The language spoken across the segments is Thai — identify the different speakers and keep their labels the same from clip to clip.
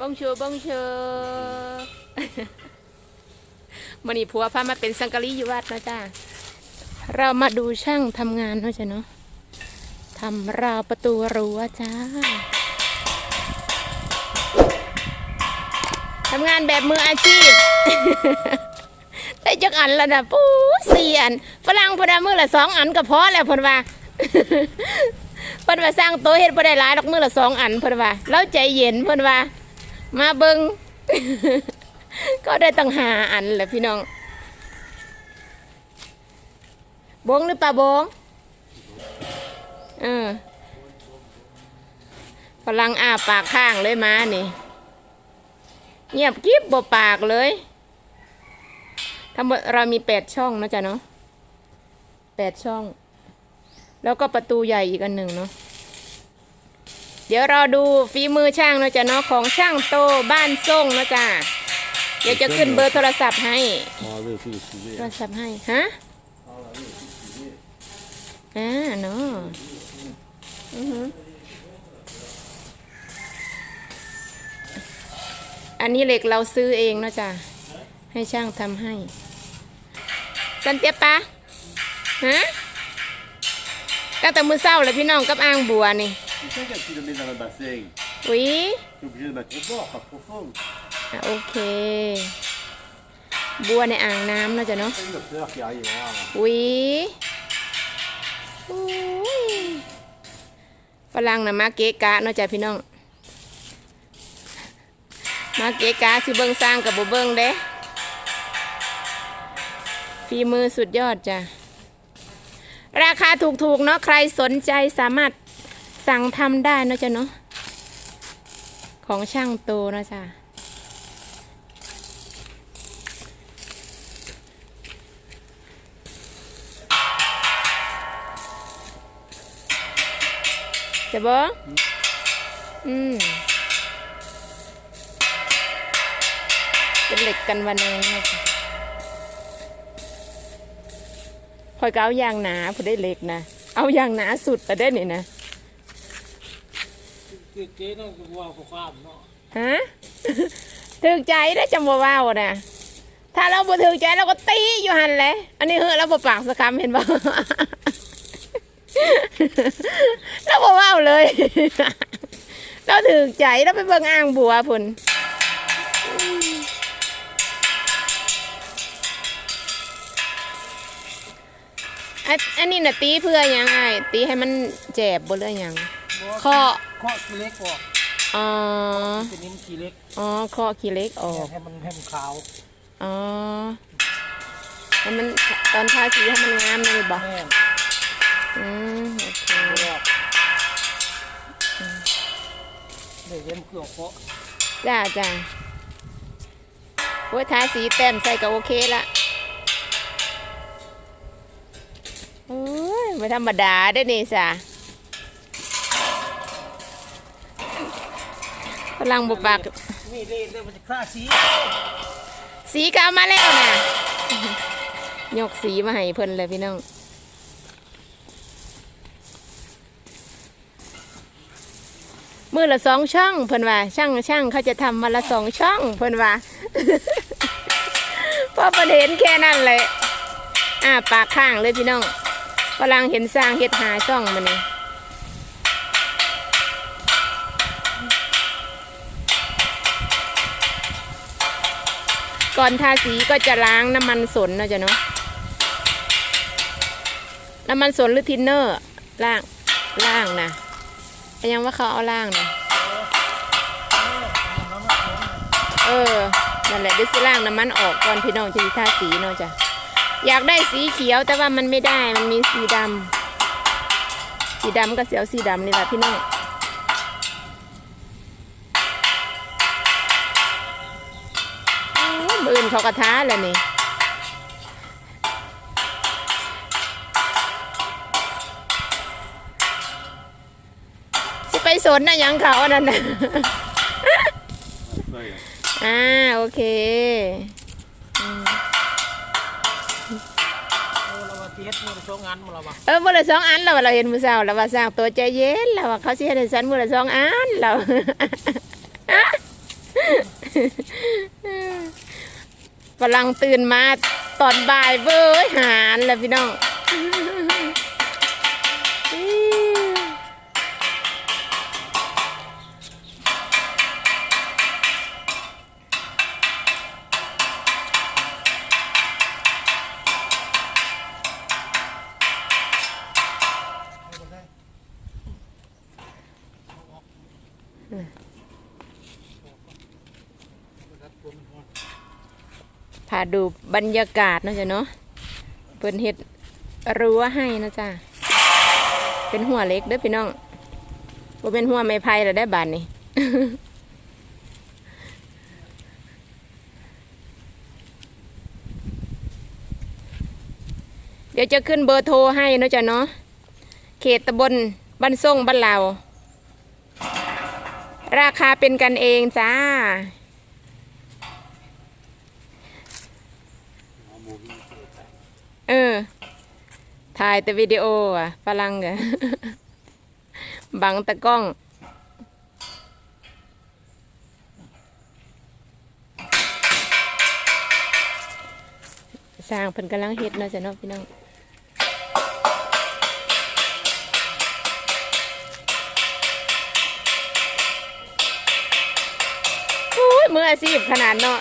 Speaker 1: บงเชอบงเชอมันนี่ผัวพามาเป็นสังกะรีอยู่วัดนะจ้าเรามาดูช่างทำงานเนาะจ้ะเนาะทำราวประตูรั้วจ้าทำงานแบบมืออาชีพได้จักอันแล้วนะปูสี่อันฝรั่งพนว่ามือละสองอันก็พอแล้วเพนว่าพิ่นว่าสร้างโต๊ะเฮ็ดบ่ได้หลายดอกมือละสองอันพิ่นว่าเราใจเย็นพิ่นว่า มาเบิง ก็ได้ตั้งหาอันแหละพี่น้อง บงหรือปลาบงเออฝรั่งอ้าปากข้างเลยมานี่ เงียบกิ๊บบ่ปากเลยทั้งหมดเรามีแปดช่องนะจ๊ะเนาะแปดช่อง แล้วก็ประตูใหญ่อีกอันหนึ่งเนาะ เดี๋ยวรอดูฝีมือช่างนะจ๊ะเนาะของช่างโตบ้านส่งนะจ๊ะเดี๋ยวจะขึ้นเบอร์โทรศัพท์ให้โทรศัพท์ให้ฮะอ่าเนาะอันนี้เหล็กเราซื้อเองนะจ๊ะให้ช่างทำให้ สันเตียปะฮะก็แต่มือเศร้าเลยพี่น้องกับอ้างบัวนี่
Speaker 2: Quelqu'un qui a pu le mettre dans le bassin.
Speaker 1: Oui.
Speaker 2: T'es obligé de mettre au bord, pas profond.
Speaker 1: อะโอเค บัวในอ่างน้ำนะจ๊ะเนาะ
Speaker 2: C'est une fleur qui arrive là.
Speaker 1: อุ้ยอุ้ยฝรั่งนะมาเกะกะนะจ๊ะพี่น้อง มาเกะกะสิเบิงสร้างกับบ่เบิงเด้ฝีมือสุดยอดจ้ะ ราคาถูกๆเนาะใครสนใจสามารถ สั่งทำได้นะจ้ะเนาะของช่างโตนะจ้ะจะบออืมเป็นเหล็กกันวันนึงนะคะคอยก็เอายางหนาพอได้เหล็กนะ เอายางหนาสุดแต่ได้นี่นะ
Speaker 3: เจ๊ต้องว่าความเนาะ
Speaker 1: ฮะถึกใจได้จำบ่ว่าวนะถ้าเราบ่ถึกใจเราก็ตีอยู่หันแหละอันนี้เฮ้อเราบ่ปากสักคำเห็นบ่ เราบ่ว่าวเลย เราถึกใจเราไปเบิ่งอ่างบัวพุ่นอันอันนี้น่ะตีเพื่อหยังไงตีให้มันแจบบ่เรื่อหยังข้อ
Speaker 3: ข้อขี้เล็กออก
Speaker 1: อ๋อ
Speaker 3: เป็นนิ้มขี้เล็ก
Speaker 1: อ๋อข้อขี้เล็กออก
Speaker 3: ให้มันให้มันขาว
Speaker 1: อ๋อให้มันตอนทาสีให้มันงามเลยบอก
Speaker 3: แม่น
Speaker 1: อืมโอเค
Speaker 3: ไม่ออกเดี๋ยวเย็นเครื่องเคาะ
Speaker 1: จ้าจ้าโอ้ยทาสีแต้มใส่ก็โอเคละโอ้ยไม่ธรรมดาได้อนี่สะ ลังบุปาก
Speaker 3: นี่เล่นเล่นมันจะฆ่าสี
Speaker 1: สีก็เอามาแล้วนะยกสีมาให้เพิ่นเลยพี่น้องมือละสองช่องเพิ่นว่า ช่างช่างเขาจะทำมาละสองช่องเพิ่นว่าเพราะประเห็นแค่นั้นเลยอ่าปากข้างเลยพี่น้องกำลังเห็นสร้างเฮ็ดหาช่องมันนี่ ก่อนทาสีก็จะล้างน้ำมันสนนะจ๊ะเนาะน้ำมันสนหรือทินเนอร์ล่างล่างนะยังว่าเขาเอาล่างนะเออนั่นแหละเดี๋ยวสิล่างน้ำมันออกก่อนพี่น้องจะสิทาสีเนาะจ้ะอยากได้สีเขียวแต่ว่ามันไม่ได้มันมีสีดำสีดำก็เสียวสีดำนี่แหละพี่น้อง อื่นเขากระท้าแล้วนี่สิไปสนนะยังเขาอันนั้นนะอ่าโอเคอ
Speaker 3: เออ
Speaker 1: เมื่อละสองอันเราเราเห็นมือเศร้าเราว่าสร้างตัวใจเย็นเราว่าเขาเสิให้ได้สันมือละสองอันเรา ฝรั่งตื่นมาตอนบ่ายเว้ยหารแล้วพี่น้องพาดูบรรยากาศนะจ้ะเนาะเพิ่นเฮ็ดรั้วให้นะจ้ะเป็นหัวเล็กเด้อพี่น้องบ่เป็นหัวไม้ไผ่แล้วได้บานนี่เดี๋ยวจะขึ้นเบอร์โทรให้นะจ้ะเนาะ เขตตำบลบ้านส่งบ้านเหล่าราคาเป็นกันเองจ้า เออ ถ่ายแต่วิดีโออะฝรั่งกะบังตะกล้อง สร้างเพิ่นกำลังเฮ็ดเนาะจ้ะเนาะพี่น้องมืออาชีพขนาดเนาะ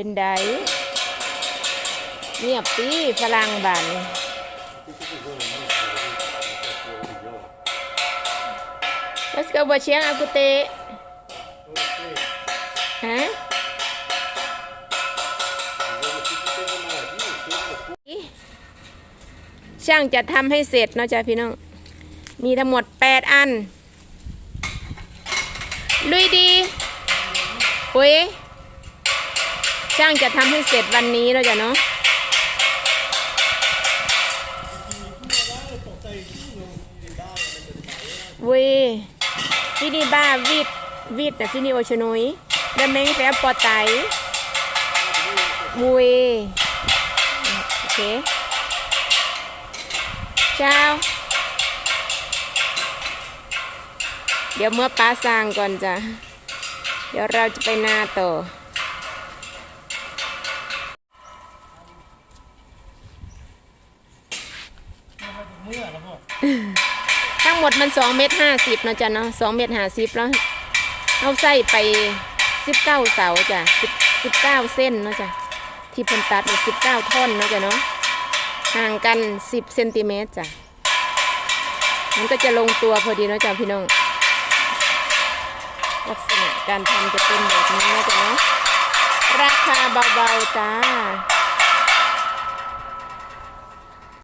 Speaker 1: เป็นไดเงียบตีฝรั่งบานแล้วก็บ่เชียงอากุเตะฮะช่างจะทำให้เสร็จเนาะจ้ะพี่น้อง มีทั้งหมด 8 อัน ลุยดีปุ้ย ช่างจะทำให้เสร็จวันนี้แล้วจ้ะเนาะเว้ยฟินี่บ้าวิดวิดแต่ฟินี่โอชนุยเดมเมงแปลปอไตเว้ยโอเคเจ้า เดี๋ยวเมื่อป้าสร้างก่อนจ้ะ เดี๋ยวเราจะไปนาต่อ
Speaker 3: เมื่อแล้วพ่อ
Speaker 1: ทั้งหมดมันสองเมตรห้าสิบเนาะจ้ะเนาะสองเมตรห้าสิบแล้วเอาใส่ไปสิบเก้าเสาจ้ะสิบสิบเก้าเส้นเนาะจ้ะที่เพิ่นตัดสิบเก้าท่อนเนาะจ้ะเนาะห่างกันสิบเซนติเมตรจ้ะมันก็จะลงตัวพอดีเนาะจ้ะพี่น้องลักษณะการทำจะเป็นแบบนี้เนาะจ้ะเนาะราคาเบาๆจ้า